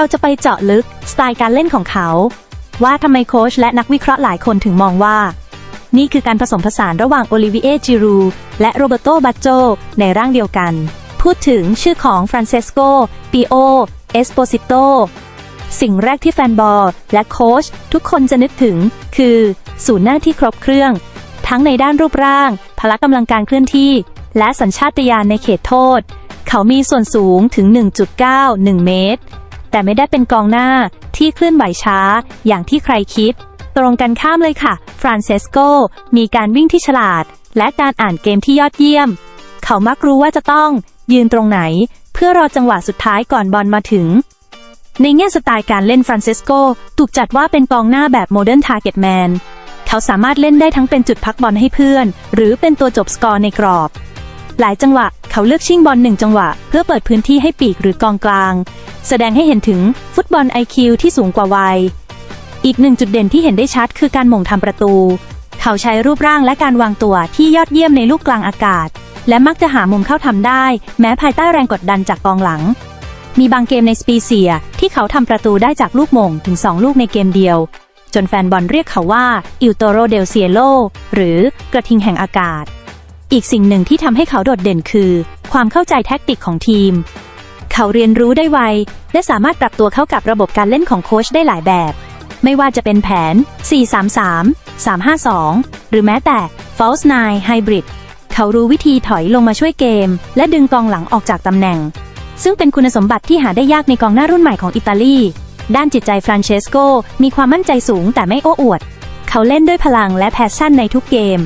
เราจะไปเจาะลึกสไตล์การเล่นของเขา ว่าทำไมโค้ชและนักวิเคราะห์หลายคนถึงมองว่า นี่คือการผสมผสานระหว่างโอลิเวียจิรู และโรเบโตบัจโจในร่างเดียวกัน พูดถึงชื่อของฟรานเซสโกปิโอ เอสโปซิโต สิ่งแรกที่แฟนบอลและโค้ชทุกคนจะนึกถึง คือศูนย์หน้าที่ครบเครื่อง ทั้งในด้านรูปร่าง พละกำลังการเคลื่อนที่ และสัญชาตญาณในเขตโทษ เขามีส่วนสูงถึง 1.91 เมตร แต่ไม่ได้เป็นกองหน้าที่เคลื่อนไหวช้า อย่างที่ใครคิด ตรงกันข้ามเลยค่ะ ฟรานเซสโกมีการวิ่งที่ฉลาด และการอ่านเกมที่ยอดเยี่ยม เขามักรู้ว่าจะต้องยืนตรงไหน เพื่อรอจังหวะสุดท้ายก่อนบอลมาถึง ในแง่สไตล์การเล่นฟรานเซสโกถูกจัดว่าเป็นกองหน้าแบบโมเดิร์นทาร์เก็ตแมนเขาสามารถเล่นได้ทั้งเป็นจุดพักบอลให้เพื่อน หรือเป็นตัวจบสกอร์ในกรอบ หลายจังหวะ เขาเลือกชิงบอลหนึ่งจังหวะ เพื่อเปิดพื้นที่ให้ปีกหรือกองกลาง แสดงให้เห็นถึงฟุตบอล IQ ที่สูงกว่าวัย อีกหนึ่งจุดเด่นที่เห็นได้ชัดคือการหม่งทำประตู เขาใช้รูปร่างและการวางตัวที่ยอดเยี่ยมในลูกกลางอากาศ และมักจะหามุมเข้าทำได้ แม้ภายใต้แรงกดดันจากกองหลัง มีบางเกมในสปีเซียที่เขาทำประตูได้จากลูกหม่งถึง 2 ลูกในเกมเดียว จนแฟนบอลเรียกเขาว่าอิลโตโรเดลเซียโลหรือกระทิงแห่งอากาศ อีกสิ่งหนึ่งที่ทำให้เขาโดดเด่นคือ ความเข้าใจแท็กติกของทีม เขาเรียนรู้ได้ไว และสามารถปรับตัวเข้ากับระบบการเล่นของโค้ชได้หลายแบบ ไม่ว่าจะเป็นแผน 433 352 หรือแม้แต่ False Nine Hybrid เขารู้วิธีถอยลงมาช่วยเกม และดึงกองหลังออกจากตำแหน่ง ซึ่งเป็นคุณสมบัติที่หาได้ยากในกองหน้ารุ่นใหม่ของอิตาลี ด้านจิตใจฟรานเชสโกมีความมั่นใจสูงแต่ไม่โอ้อวด เขาเล่นด้วยพลังและแพชชั่นในทุกเกม